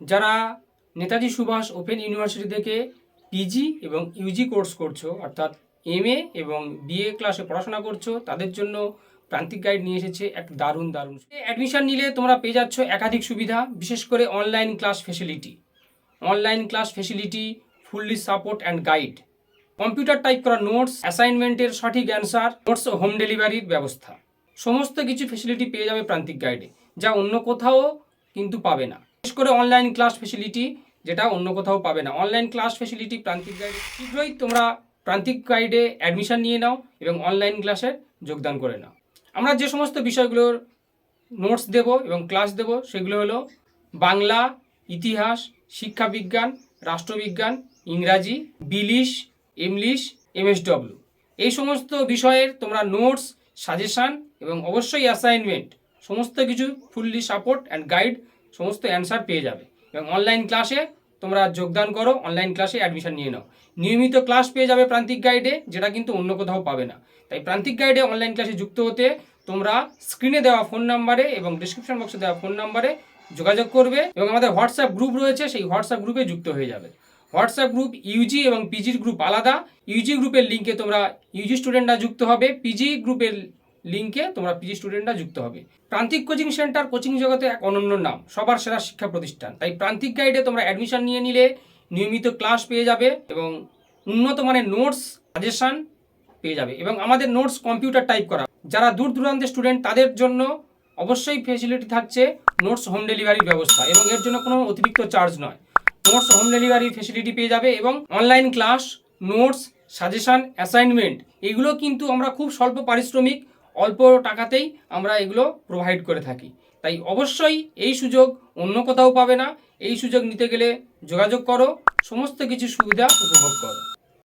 যারা Netaji Subhas open university থেকে PG এবং ইউজি কোর্স করছ, অর্থাৎ এমএ এবং বিএ ক্লাসে পড়াশোনা করছ, তাদের জন্য প্রান্তিক গাইড নিয়ে এসেছে এক দারুণ দারুণ। অ্যাডমিশন নিলে তোমরা পেয়ে যাচ্ছ একাধিক সুবিধা, বিশেষ করে online class facility online class facility fully support and guide computer type করা নোটস অ্যাসাইনমেন্টের সঠিক অ্যান্সার নোটস ও হোম ডেলিভারির ব্যবস্থা। সমস্ত কিছু ফেসিলিটি পেয়ে যাবে প্রান্তিক গাইডে যা অন্য কোথাও কিন্তু পাবে না। বিশেষ করে অনলাইন ক্লাস ফেসিলিটি যেটা অন্য কোথাও পাবে না। অনলাইন ক্লাস ফেসিলিটি প্রান্তিক গাইডে শীঘ্রই তোমরা প্রান্তিক গাইডে অ্যাডমিশান নিয়ে নাও এবং অনলাইন ক্লাসে যোগদান করে নাও। আমরা যে সমস্ত বিষয়গুলোর নোটস দেব এবং ক্লাস দেব, সেগুলো হলো বাংলা, ইতিহাস, শিক্ষাবিজ্ঞান, রাষ্ট্রবিজ্ঞান, ইংরাজি বিলিশ ইংলিশ এমএসডব্লিউ এই সমস্ত বিষয়ের তোমরা নোটস সাজেশান এবং অবশ্যই অ্যাসাইনমেন্ট সমস্ত কিছু ফুললি সাপোর্ট অ্যান্ড গাইড সমস্ত অ্যান্সার পেয়ে যাবে। এবং অনলাইন ক্লাসে তোমরা যোগদান করো অনলাইন ক্লাসে অ্যাডমিশন নিয়ে নাও। নিয়মিত ক্লাস পেয়ে যাবে প্রান্তিক গাইডে যেটা কিন্তু অন্য কোথাও পাবে না। তাই প্রান্তিক গাইডে অনলাইন ক্লাসে যুক্ত হতে তোমরা স্ক্রিনে দেওয়া ফোন নাম্বারে এবং ডিসক্রিপশন বক্সে দেওয়া ফোন নাম্বারে যোগাযোগ করবে এবং আমাদের হোয়াটসঅ্যাপ গ্রুপ রয়েছে, সেই হোয়াটসঅ্যাপ গ্রুপে যুক্ত হয়ে যাবে। হোয়াটসঅ্যাপ গ্রুপ ইউজি এবং পিজির গ্রুপ আলাদা। ইউজি গ্রুপের লিঙ্কে তোমরা ইউজি স্টুডেন্টরা যুক্ত হবে। পিজি গ্রুপের লিঙ্কে তোমরা পিজি স্টুডেন্টরা যুক্ত হবে। প্রান্তিক কোচিং সেন্টার কোচিং জগতে এক অনন্য নাম, সবার সেরা শিক্ষা প্রতিষ্ঠান। তাই প্রান্তিক গাইডে তোমরা অ্যাডমিশন নিয়ে নিলে নিয়মিত ক্লাস পেয়ে যাবে এবং উন্নত মানের নোটস সাজেশন পেয়ে যাবে এবং আমাদের নোটস কম্পিউটার টাইপ করা। যারা দূর দূরান্তের স্টুডেন্ট তাদের জন্য অবশ্যই ফেসিলিটি থাকছে নোটস হোম ডেলিভারির ব্যবস্থা এবং এর জন্য কোনো অতিরিক্ত চার্জ নয়। নোটস হোম ডেলিভারি ফেসিলিটি পেয়ে যাবে এবং online class notes suggestion assignment এগুলো কিন্তু আমরা খুব স্বল্প পারিশ্রমিক অল্প টাকাতেই আমরা এগুলো প্রোভাইড করে থাকি। তাই অবশ্যই এই সুযোগ অন্য কোথাও পাবে না। এই সুযোগ নিতে গেলে যোগাযোগ করো, সমস্ত কিছু সুবিধা উপভোগ করো।